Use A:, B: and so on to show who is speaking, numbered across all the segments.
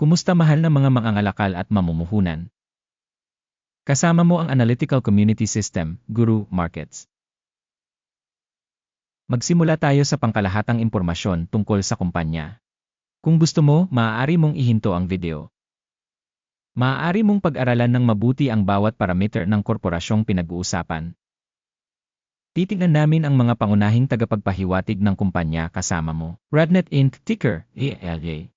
A: Kumusta mahal na mga mangangalakal at mamumuhunan? Kasama mo ang Analytical Community System, Guru Markets. Magsimula tayo sa pangkalahatang impormasyon tungkol sa kumpanya. Kung gusto mo, maaari mong ihinto ang video. Maaari mong pag-aralan ng mabuti ang bawat parameter ng korporasyong pinag-uusapan. Titingnan namin ang mga pangunahing tagapagpahiwatig ng kumpanya kasama mo. Radnet Inc. Ticker, ELJ.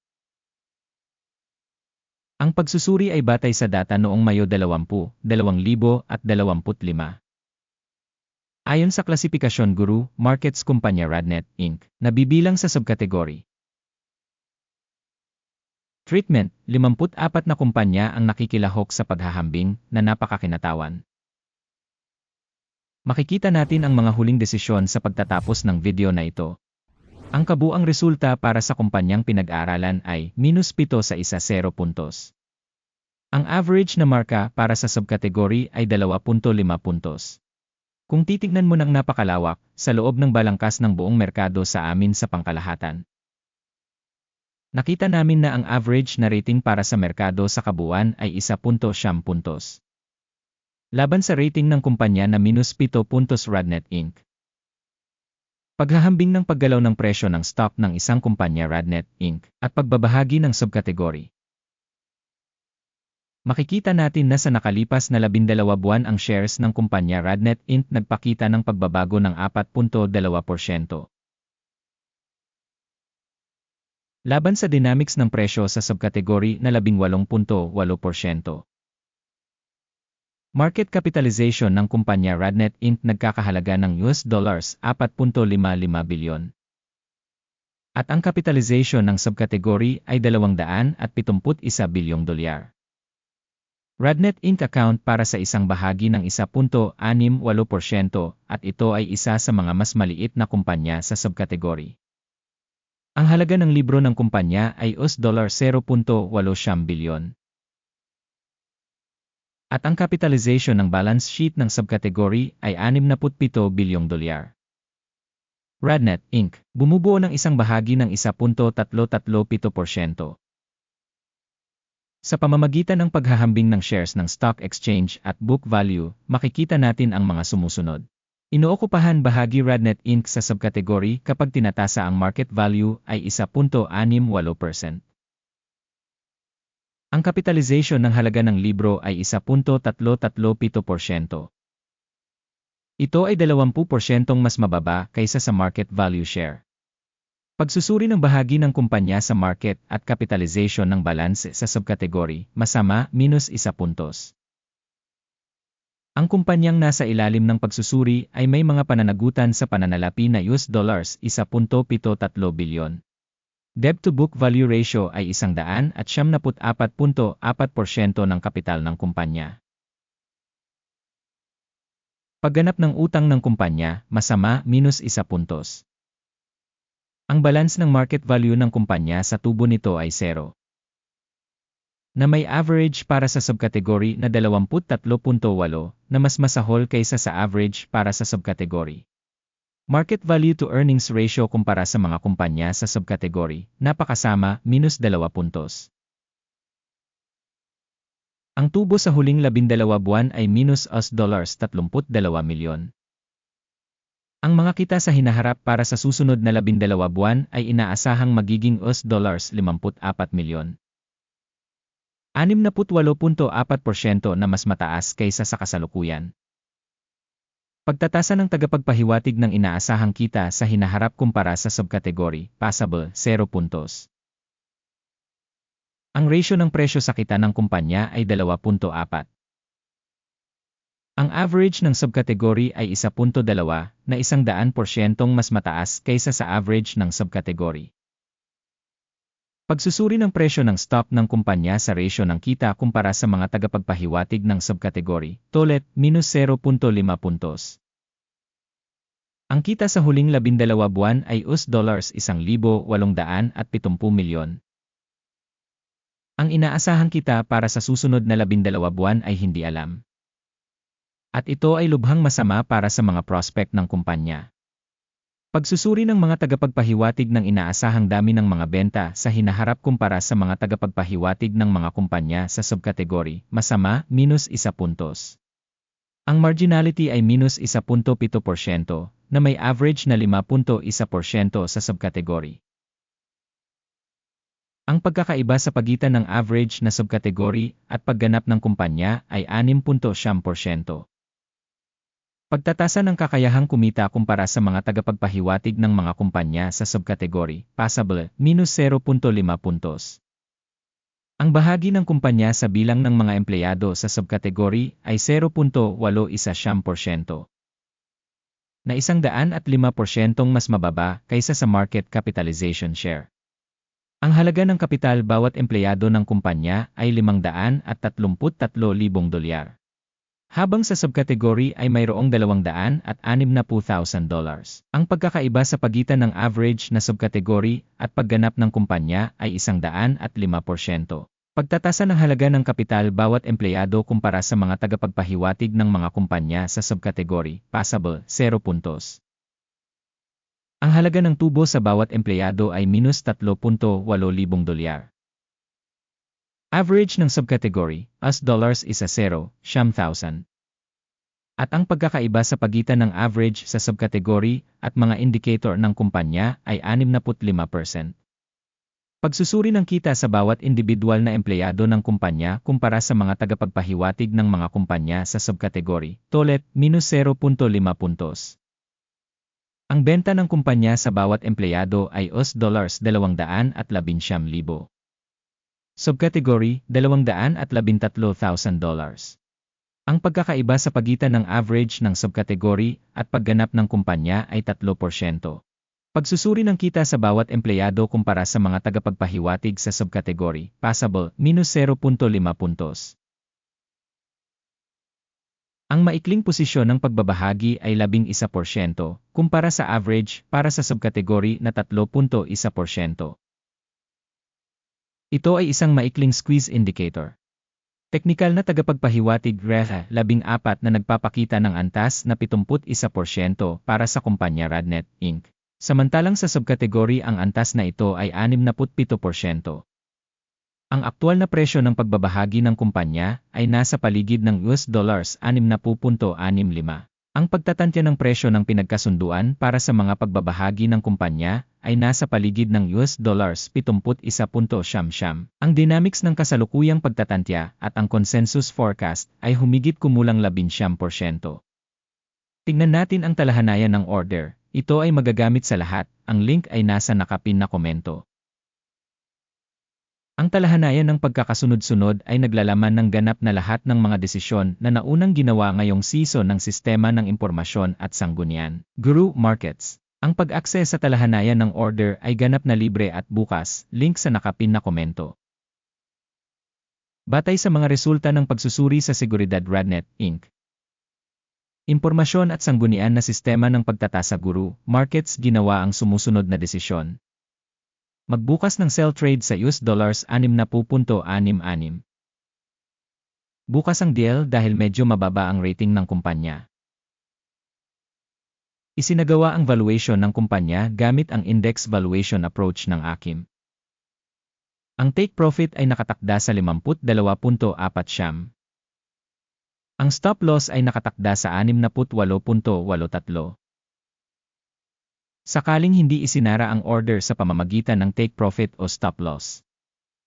A: Ang pagsusuri ay batay sa data noong Mayo 20, 2025. Ayon sa klasifikasyon Guru, Markets Kumpanya Radnet, Inc., nabibilang sa subkategory. Treatment, 54 na kumpanya ang nakikilahok sa paghahambing na napakakinatawan. Makikita natin ang mga huling desisyon sa pagtatapos ng video na ito. Ang kabuang resulta para sa kumpanyang pinag-aaralan ay minus 7 sa isa 0 puntos. Ang average na marka para sa subkategory ay 2.5 puntos. Kung titignan mo ng napakalawak, sa loob ng balangkas ng buong merkado sa amin sa pangkalahatan. Nakita namin na ang average na rating para sa merkado sa kabuuan ay 1.7 puntos. Laban sa rating ng kumpanya na minus 7 puntos Radnet Inc. Paghahambing ng paggalaw ng presyo ng stock ng isang kumpanya Radnet Inc. at pagbabahagi ng subkategory. Makikita natin na sa nakalipas na 12 buwan ang shares ng kumpanya Radnet Inc. nagpakita ng pagbabago ng 4.2%. Laban sa dynamics ng presyo sa subkategory na 18.8%. Market capitalization ng kumpanya Radnet Inc. nagkakahalaga ng US dollars 4.55 bilyon. At ang capitalization ng subkategory ay 271 bilyong dolyar. Radnet Inc. account para sa isang bahagi ng 1.68% at ito ay isa sa mga mas maliit na kumpanya sa subkategory. Ang halaga ng libro ng kumpanya ay US dollar 0.85 bilyon at ang capitalization ng balance sheet ng subkategory ay 67 bilyong dolyar. Radnet Inc. bumubuo ng isang bahagi ng 1.337%. Sa pamamagitan ng paghahambing ng shares ng stock exchange at book value, makikita natin ang mga sumusunod. Inookupahan bahagi Radnet Inc. sa subkategory kapag tinatasa ang market value ay 1.68%. Ang kapitalization ng halaga ng libro ay 1.337%. Ito ay 20% mas mababa kaysa sa market value share. Pagsusuri ng bahagi ng kumpanya sa market at capitalization ng balance sa subkategory, masama, minus 1 puntos. Ang kumpanyang nasa ilalim ng pagsusuri ay may mga pananagutan sa pananalapi na US dollars 1.73 bilyon. Debt-to-book value ratio ay 100 at 74.4% ng kapital ng kumpanya. Pagganap ng utang ng kumpanya, masama, minus 1 puntos. Ang balance ng market value ng kumpanya sa tubo nito ay 0. Na may average para sa subkategory na 23.8 na mas masahol kaysa sa average para sa subkategory. Market value to earnings ratio kumpara sa mga kumpanya sa subkategory, napakasama, minus 2 puntos. Ang tubo sa huling 12 buwan ay minus US dollars 32 milyon. Ang mga kita sa hinaharap para sa susunod na 12 buwan ay inaasahang magiging US dollars 54 milyon. 68.4% na mas mataas kaysa sa kasalukuyan. Pagtatasa ng tagapagpahiwatig ng inaasahang kita sa hinaharap kumpara sa subkategory, passable, 0 puntos. Ang ratio ng presyo sa kita ng kumpanya ay 2.4. Ang average ng subkategory ay 1.2 na 100% mas mataas kaysa sa average ng subkategory. Pagsusuri ng presyo ng stock ng kumpanya sa ratio ng kita kumpara sa mga tagapagpahiwatig ng subkategory, tolet, minus 0.5 puntos. Ang kita sa huling 12 buwan ay US dollars 1,870 milyon. Ang inaasahang kita para sa susunod na 12 buwan ay hindi alam. At ito ay lubhang masama para sa mga prospect ng kumpanya. Pagsusuri ng mga tagapagpahiwatig ng inaasahang dami ng mga benta sa hinaharap kumpara sa mga tagapagpahiwatig ng mga kumpanya sa subkategory, masama, minus isa puntos. Ang marginality ay minus 1.7% na may average na 5.1% sa subkategory. Ang pagkakaiba sa pagitan ng average na subkategory at pagganap ng kumpanya ay 6.7%. Pagtatasa ng kakayahang kumita kumpara sa mga tagapagpahiwatig ng mga kumpanya sa subkategory, passable, minus 0.5 puntos. Ang bahagi ng kumpanya sa bilang ng mga empleyado sa subkategory ay 0.81%. Na isang daan at 5% mas mababa kaysa sa market capitalization share. Ang halaga ng kapital bawat empleyado ng kumpanya ay 533,000 dolyar habang sa subkategory ay mayroong 260,000 dollars. Ang pagkakaiba sa pagitan ng average na subkategory at pagganap ng kumpanya ay 105%. Pagtatasa ng halaga ng kapital bawat empleyado kumpara sa mga tagapagpahiwatig ng mga kumpanya sa subkategory, passable, 0 puntos. Ang halaga ng tubo sa bawat empleyado ay minus 3.8 libong dolyar. Average ng subcategory, US dollars is a 0, siyam thousand. At ang pagkakaiba sa pagitan ng average sa subcategory at mga indicator ng kumpanya ay 65%. Pagsusuri ng kita sa bawat individual na empleyado ng kumpanya kumpara sa mga tagapagpahiwatig ng mga kumpanya sa subcategory, tolet, minus 0.5 puntos. Ang benta ng kumpanya sa bawat empleyado ay US dollars 211,000. Subcategory, 213,000 dollars. Ang pagkakaiba sa pagitan ng average ng subcategory at pagganap ng kumpanya ay 3%. Pagsusuri ng kita sa bawat empleyado kumpara sa mga tagapagpahiwatig sa subcategory, passable, minus 0.5 puntos. Ang maikling posisyon ng pagbabahagi ay 11% kumpara sa average para sa subcategory na 3.1%. Ito ay isang maikling squeeze indicator. Teknikal na tagapagpahiwatig REHA 14 na nagpapakita ng antas na 71% para sa kumpanya Radnet, Inc. Samantalang sa subkategory ang antas na ito ay 67%. Ang aktual na presyo ng pagbabahagi ng kumpanya ay nasa paligid ng US dollars 60.65. Ang pagtatantya ng presyo ng pinagkasunduan para sa mga pagbabahagi ng kumpanya ay nasa paligid ng US dollars 71.70. Ang dynamics ng kasalukuyang pagtatantya at ang consensus forecast ay humigit kumulang 11%. Tingnan natin ang talahanayan ng order. Ito ay magagamit sa lahat. Ang link ay nasa nakapin na komento. Ang talahanayan ng pagkakasunod-sunod ay naglalaman ng ganap na lahat ng mga desisyon na naunang ginawa ngayong season ng Sistema ng Impormasyon at Sanggunian, Guru Markets. Ang pag-access sa talahanayan ng order ay ganap na libre at bukas, link sa nakapin na komento. Batay sa mga resulta ng pagsusuri sa Seguridad Radnet, Inc. Impormasyon at sanggunian na sistema ng pagtatasa guru, markets ginawa ang sumusunod na desisyon. Magbukas ng sell trade sa US dollars 60.66. Bukas ang deal dahil medyo mababa ang rating ng kumpanya. Isinagawa ang valuation ng kumpanya gamit ang index valuation approach ng AKIM. Ang take profit ay nakatakda sa 52.4 siyam. Ang stop loss ay nakatakda sa 68.83. Sakaling hindi isinara ang order sa pamamagitan ng take profit o stop loss.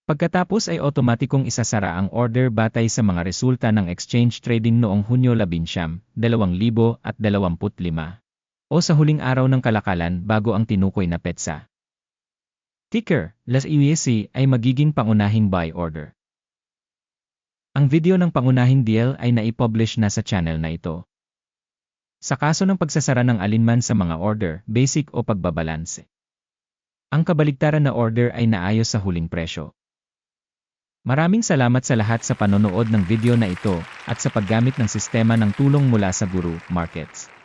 A: Pagkatapos ay otomatikong isasara ang order batay sa mga resulta ng exchange trading noong Hunyo 11, 2025 o sa huling araw ng kalakalan bago ang tinukoy na petsa. Ticker, LAS USC ay magiging pangunahing buy order. Ang video ng pangunahing deal ay naipublish na sa channel na ito. Sa kaso ng pagsasara ng alinman sa mga order, basic o pagbabalanse. Ang kabaligtaran na order ay naayos sa huling presyo. Maraming salamat sa lahat sa panonood ng video na ito at sa paggamit ng sistema ng tulong mula sa Guru Markets.